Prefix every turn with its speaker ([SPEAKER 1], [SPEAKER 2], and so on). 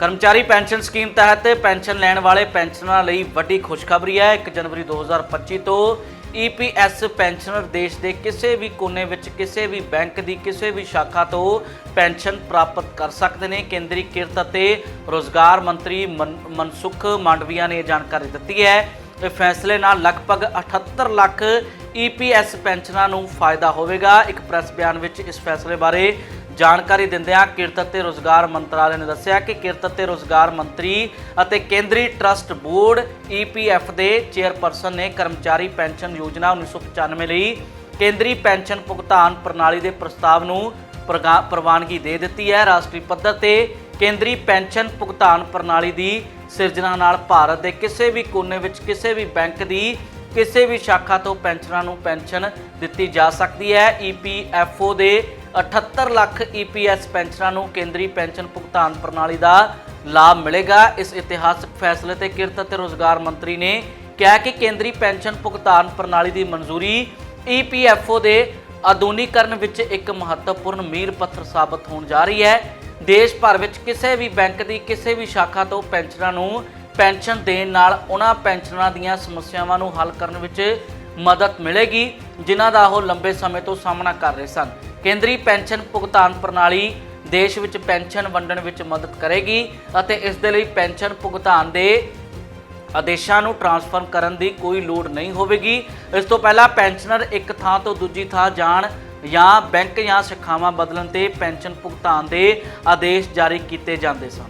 [SPEAKER 1] ਕਰਮਚਾਰੀ pension scheme ਤਹਿਤ pension ਲੈਣ ਵਾਲੇ ਪੈਨਸ਼ਨਰਾਂ ਲਈ ਵੱਡੀ ਖੁਸ਼ਖਬਰੀ ਹੈ। 1 ਜਨਵਰੀ 2025 ਤੋਂ ਈਪੀਐਸ ਪੈਨਸ਼ਨਰ ਦੇਸ਼ ਦੇ ਕਿਸੇ ਵੀ ਕੋਨੇ ਵਿੱਚ, ਕਿਸੇ ਵੀ ਬੈਂਕ ਦੀ, ਕਿਸੇ ਵੀ ਸ਼ਾਖਾ ਤੋਂ ਪੈਨਸ਼ਨ ਪ੍ਰਾਪਤ ਕਰ ਸਕਦੇ ਨੇ। ਕੇਂਦਰੀ ਕਿਰਤ ਅਤੇ ਰੋਜ਼ਗਾਰ ਮੰਤਰੀ ਮਨ- ਮਨਸੁਖ ਮਾਂਡਵੀਆ ਨੇ ਇਹ ਜਾਣਕਾਰੀ ਦਿੱਤੀ ਹੈ। ਇਹ ਫੈਸਲੇ ਨਾਲ ਲਗਭਗ 78 ਲੱਖ ਈਪੀਐਸ ਪੈਨਸ਼ਨਰਾਂ ਨੂੰ ਫਾਇਦਾ ਹੋਵੇਗਾ। ਇੱਕ ਪ੍ਰੈਸ ਬਿਆਨ ਵਿੱਚ ਇਸ ਫੈਸਲੇ ਬਾਰੇ ਜਾਣਕਾਰੀ ਦਿੰਦਿਆਂ ਕਿਰਤ ਅਤੇ ਰੋਜ਼ਗਾਰ ਮੰਤਰਾਲੇ ਨੇ ਦੱਸਿਆ ਕਿ ਕਿਰਤ ਅਤੇ ਰੋਜ਼ਗਾਰ ਮੰਤਰੀ ਅਤੇ ਕੇਂਦਰੀ ਟਰਸਟ ਬੋਰਡ ਈਪੀਐਫ ਦੇ ਚੇਅਰਪਰਸਨ ਨੇ ਕਰਮਚਾਰੀ ਪੈਨਸ਼ਨ ਯੋਜਨਾ 1995 ਲਈ ਕੇਂਦਰੀ ਪੈਨਸ਼ਨ ਭੁਗਤਾਨ ਪ੍ਰਣਾਲੀ ਦੇ ਪ੍ਰਸਤਾਵ ਨੂੰ ਪ੍ਰਗਾ- ਪ੍ਰਵਾਨਗੀ ਦੇ ਦਿੱਤੀ ਹੈ। ਰਾਸ਼ਟਰੀ ਪੱਧਰ ਤੇ ਕੇਂਦਰੀ ਪੈਨਸ਼ਨ ਭੁਗਤਾਨ ਪ੍ਰਣਾਲੀ ਦੀ ਸਿਰਜਣਾ ਨਾਲ ਭਾਰਤ ਦੇ ਕਿਸੇ ਵੀ ਕੋਨੇ ਵਿੱਚ ਕਿਸੇ ਵੀ ਬੈਂਕ ਦੀ ਕਿਸੇ ਵੀ ਸ਼ਾਖਾ ਤੋਂ ਪੈਨਸ਼ਨਰਾਂ ਨੂੰ ਪੈਨਸ਼ਨ ਦਿੱਤੀ ਜਾ ਸਕਦੀ ਹੈ। ਈਪੀਐਫਓ ਦੇ 78 ਲੱਖ ਈਪੀਐਸ ਪੈਨਸ਼ਨਰਾਂ ਨੂੰ ਕੇਂਦਰੀ ਪੈਨਸ਼ਨ ਭੁਗਤਾਨ ਪ੍ਰਣਾਲੀ ਦਾ ਲਾਭ ਮਿਲੇਗਾ। ਇਸ ਇਤਿਹਾਸਕ ਫੈਸਲੇ ਤੇ ਕਿਰਤ ਅਤੇ ਰੋਜ਼ਗਾਰ ਮੰਤਰੀ ਨੇ ਕਿਹਾ ਕਿ ਕੇਂਦਰੀ ਪੈਨਸ਼ਨ ਭੁਗਤਾਨ ਪ੍ਰਣਾਲੀ ਦੀ ਮਨਜ਼ੂਰੀ ਈਪੀਐਫਓ ਦੇ ਆਧੁਨਿਕਰਨ ਵਿੱਚ ਇੱਕ ਮਹੱਤਵਪੂਰਨ ਮੀਲ ਪੱਥਰ ਸਾਬਤ ਹੋਣ ਜਾ ਰਹੀ ਹੈ। ਦੇਸ਼ ਭਰ ਵਿੱਚ ਕਿਸੇ ਵੀ ਬੈਂਕ ਦੀ ਕਿਸੇ ਵੀ ਸ਼ਾਖਾ ਤੋਂ ਪੈਨਸ਼ਨਰਾਂ ਨੂੰ ਪੈਨਸ਼ਨ ਦੇਣ ਨਾਲ ਉਹਨਾਂ ਪੈਨਸ਼ਨਰਾਂ ਦੀਆਂ ਸਮੱਸਿਆਵਾਂ ਨੂੰ ਹੱਲ ਕਰਨ ਵਿੱਚ ਮਦਦ ਮਿਲੇਗੀ, ਜਿਨ੍ਹਾਂ ਦਾ ਉਹ ਲੰਬੇ ਸਮੇਂ ਤੋਂ ਸਾਹਮਣਾ ਕਰ ਰਹੇ ਸਨ। ਕੇਂਦਰੀ ਪੈਨਸ਼ਨ ਭੁਗਤਾਨ ਪ੍ਰਣਾਲੀ ਦੇਸ਼ ਵਿੱਚ ਪੈਨਸ਼ਨ ਵੰਡਣ ਵਿੱਚ ਮਦਦ ਕਰੇਗੀ ਅਤੇ ਇਸ ਦੇ ਲਈ ਪੈਨਸ਼ਨ ਭੁਗਤਾਨ ਦੇ ਆਦੇਸ਼ਾਂ ਨੂੰ ਟ੍ਰਾਂਸਫਰ ਕਰਨ ਦੀ ਕੋਈ ਲੋੜ ਨਹੀਂ ਹੋਵੇਗੀ। ਇਸ ਤੋਂ ਪਹਿਲਾਂ ਪੈਨਸ਼ਨਰ ਇੱਕ ਥਾਂ ਤੋਂ ਦੂਜੀ ਥਾਂ ਜਾਣ ਜਾਂ ਬੈਂਕ ਜਾਂ ਸ਼ਾਖਾਵਾਂ ਬਦਲਣ ਤੇ ਪੈਨਸ਼ਨ ਭੁਗਤਾਨ ਦੇ ਆਦੇਸ਼ ਜਾਰੀ ਕੀਤੇ ਜਾਂਦੇ ਸਨ।